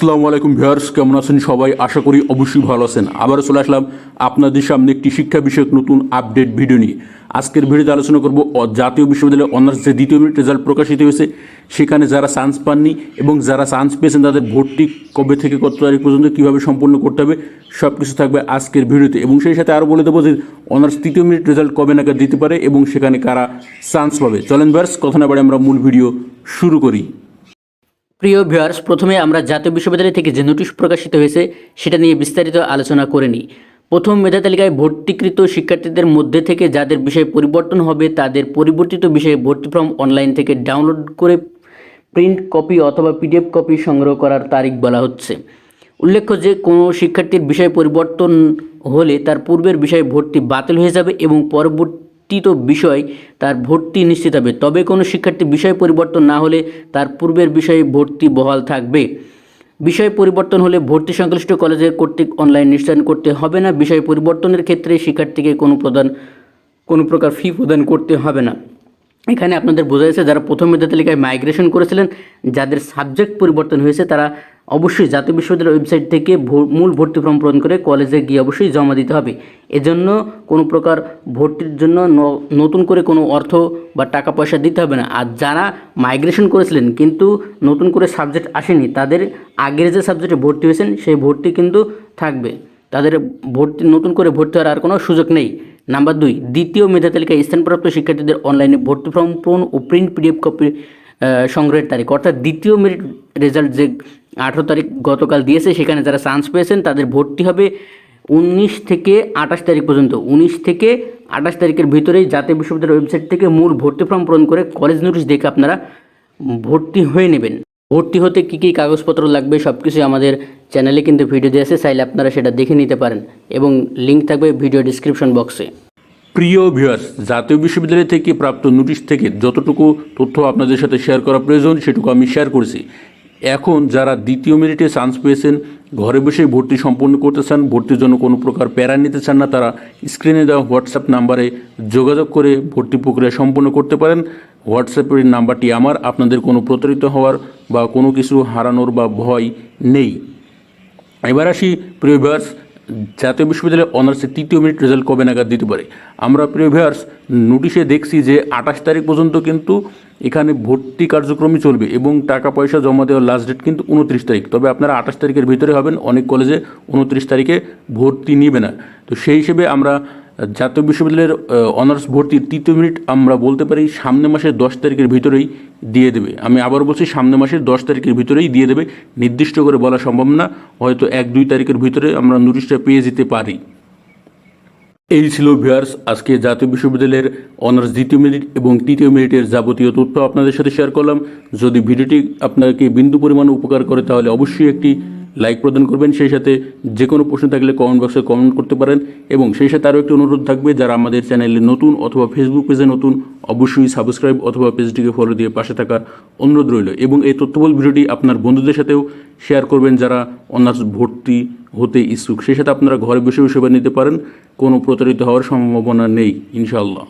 আসসালামু আলাইকুম ভিউয়ার্স, কেমন আছেন সবাই? আশা করি অবশ্যই ভালো আছেন। আবারও চলে আসলাম আপনাদের সামনে একটি শিক্ষা বিষয়ক নতুন আপডেট ভিডিও নিয়ে। আজকের ভিডিওতে আলোচনা করব জাতীয় বিশ্ববিদ্যালয়ে অনার্স যে দ্বিতীয় মিনিট রেজাল্ট প্রকাশিত হয়েছে, সেখানে যারা চান্স পাননি এবং যারা চান্স পেয়েছেন, তাদের ভর্তি কবে থেকে কত তারিখ পর্যন্ত কীভাবে সম্পন্ন করতে হবে সব কিছু থাকবে আজকের ভিডিওতে। এবং সেই সাথে আরও বলে দেবো যে অনার্স তৃতীয় মিনিট রেজাল্ট কবে নাগাদ দিতে পারে এবং সেখানে কারা চান্স পাবে। চলেন ভিউয়ার্স, কথা না বাড়ে আমরা মূল ভিডিও শুরু করি। প্রিয় ভিউয়ার্স, প্রথমে আমরা জাতীয় বিশ্ববিদ্যালয় থেকে যে নোটিশ প্রকাশিত হয়েছে, সেটা নিয়ে বিস্তারিত আলোচনা করে নিই। প্রথম মেধা তালিকায় ভর্তিকৃত শিক্ষার্থীদের মধ্যে থেকে যাদের বিষয়ে পরিবর্তন হবে, তাদের পরিবর্তিত বিষয়ে ভর্তি ফর্ম অনলাইন থেকে ডাউনলোড করে প্রিন্ট কপি অথবা পিডিএফ কপি সংগ্রহ করার তারিখ বলা হচ্ছে। উল্লেখ্য যে, কোনো শিক্ষার্থীর বিষয় পরিবর্তন হলে তার পূর্বের বিষয়ে ভর্তি বাতিল হয়ে যাবে এবং পরবর্তীত বিষয় তার ভর্তি নিশ্চিত হবে। তবে কোনো শিক্ষার্থী বিষয় পরিবর্তন না হলে তার পূর্বের বিষয়ে ভর্তি বহাল থাকবে। বিষয় পরিবর্তন হলে ভর্তি সংশ্লিষ্ট কলেজের কর্তৃক অনলাইন নিশ্চয়ন করতে হবে না। বিষয় পরিবর্তনের ক্ষেত্রে শিক্ষার্থীকে কোনো প্রদান, কোনো প্রকার ফি প্রদান করতে হবে না। এখানে আপনাদের বোঝা যাচ্ছে, যারা প্রথম মেধা তালিকায় মাইগ্রেশন করেছিলেন, যাদের সাবজেক্ট পরিবর্তন হয়েছে, তারা অবশ্যই জাতীয় বিশ্ববিদ্যালয়ের ওয়েবসাইট থেকে মূল ভর্তি ফর্ম পূরণ করে কলেজে গিয়ে অবশ্যই জমা দিতে হবে। এজন্য কোনো প্রকার ভর্তির জন্য নতুন করে কোনো অর্থ বা টাকা পয়সা দিতে হবে না। আর যারা মাইগ্রেশন করেছিলেন কিন্তু নতুন করে সাবজেক্ট আসেনি, তাদের আগের যে সাবজেক্টে ভর্তি হয়েছেন, সেই ভর্তি কিন্তু থাকবে। তাদের ভর্তি, নতুন করে ভর্তি হওয়ার আর কোনো সুযোগ নেই। নাম্বার দুই, দ্বিতীয় মেধা তালিকায় স্থানপ্রাপ্ত শিক্ষার্থীদের অনলাইনে ভর্তি ফর্ম পূরণ ও প্রিন্ট পিডিএফ কপি সংগ্রহের তারিখ। অর্থাৎ দ্বিতীয় মেরিট রেজাল্ট যে আঠেরো তারিখ গতকাল দিয়েছে, সেখানে যারা চান্স পেয়েছেন, তাদের ভর্তি হবে উনিশ থেকে আঠাশ তারিখ পর্যন্ত। উনিশ থেকে আঠাশ তারিখের ভিতরেই জাতীয় বিশ্ববিদ্যালয়ের ওয়েবসাইট থেকে মূল ভর্তি ফর্ম পূরণ করে কলেজ নোটিশ দেখে আপনারা ভর্তি হয়ে নেবেন। ভর্তি হতে কী কী কাগজপত্র লাগবে সব কিছু আমাদের চ্যানেলে কিন্তু ভিডিও দিয়ে আছে, চাইলে আপনারা সেটা দেখে নিতে পারেন। এবং লিঙ্ক থাকবে ভিডিও ডিসক্রিপশন বক্সে প্রিয় ভিউয়ার্স জাতীয় বিশ্ববিদ্যালয় থেকে প্রাপ্ত নোটিশ থেকে যতটুকু তথ্য আপনাদের সাথে শেয়ার করা প্রয়োজন, সেটুকু আমি শেয়ার করেছি। এখন যারা দ্বিতীয় মিনিটে চান্স পেয়েছেন, ঘরে বসেই ভর্তি সম্পন্ন করতে চান, ভর্তির জন্য কোনো প্রকার প্যারা নিতে চান না, তারা স্ক্রিনে দেওয়া হোয়াটসঅ্যাপ নাম্বারে যোগাযোগ করে ভর্তি প্রক্রিয়া সম্পন্ন করতে পারেন। হোয়াটসঅ্যাপের নাম্বারটি আমার, আপনাদের কোনো প্রতারিত হওয়ার বা কোনো কিছু হারানোর বা ভয় নেই। এবার আসি, প্রিয় ভিউয়ার্স জাতীয় বিশ্ববিদ্যালয়ে অনার্সের তৃতীয় মিনিট রেজাল্ট কবে নাগাদ দিতে পারে? আমরা প্রিভিয়ার্স নোটিশে দেখছি যে আঠাশ তারিখ পর্যন্ত কিন্তু এখানে ভর্তি কার্যক্রমই চলবে এবং টাকা পয়সা জমা দেওয়ার লাস্ট ডেট কিন্তু উনত্রিশ তারিখ। তবে আপনারা আঠাশ তারিখের ভিতরে হবেন, অনেক কলেজে উনত্রিশ তারিখে ভর্তি নিবে না। তো সেই হিসেবে আমরা জাতীয় বিশ্ববিদ্যালয়ের অনার্স ভর্তির তৃতীয় মিনিট আমরা বলতে পারি সামনে মাসের দশ তারিখের ভিতরেই দিয়ে দেবে। আমি আবার বলছি সামনে মাসের দশ তারিখের ভিতরেই দিয়ে দেবে। নির্দিষ্ট করে বলা সম্ভব না, হয়তো এক দুই তারিখের ভিতরে আমরা নোটিশটা পেয়ে যেতে পারি। এই ছিল ভিউয়ার্স, আজকে জাতীয় বিশ্ববিদ্যালয়ের অনার্স দ্বিতীয় মিনিট এবং তৃতীয় মিনিটের যাবতীয় তথ্য আপনাদের সাথে শেয়ার করলাম। যদি ভিডিওটি আপনাকে বিন্দু পরিমাণ উপকার করে, তাহলে অবশ্যই একটি লাইক প্রদান করবেন। সেই সাথে যে কোনো প্রশ্ন থাকলে কমেন্ট বক্সে কমেন্ট করতে পারেন এবং সেই সাথে আরও একটি অনুরোধ থাকবে, যারা আমাদের চ্যানেলে নতুন অথবা ফেসবুক পেজে নতুন, অবশ্যই সাবস্ক্রাইব অথবা পেজটিকে ফলো দিয়ে পাশে থাকার অনুরোধ রইল। এবং এই তথ্যবল ভিডিওটি আপনার বন্ধুদের সাথেও শেয়ার করবেন, যারা অনার্স ভর্তি হতে ইচ্ছুক। সেই সাথে আপনারা ঘরে বসে বসে নিতে পারেন। কোনো প্রতারিত হওয়ার সম্ভাবনা নেই, ইনশাআল্লাহ।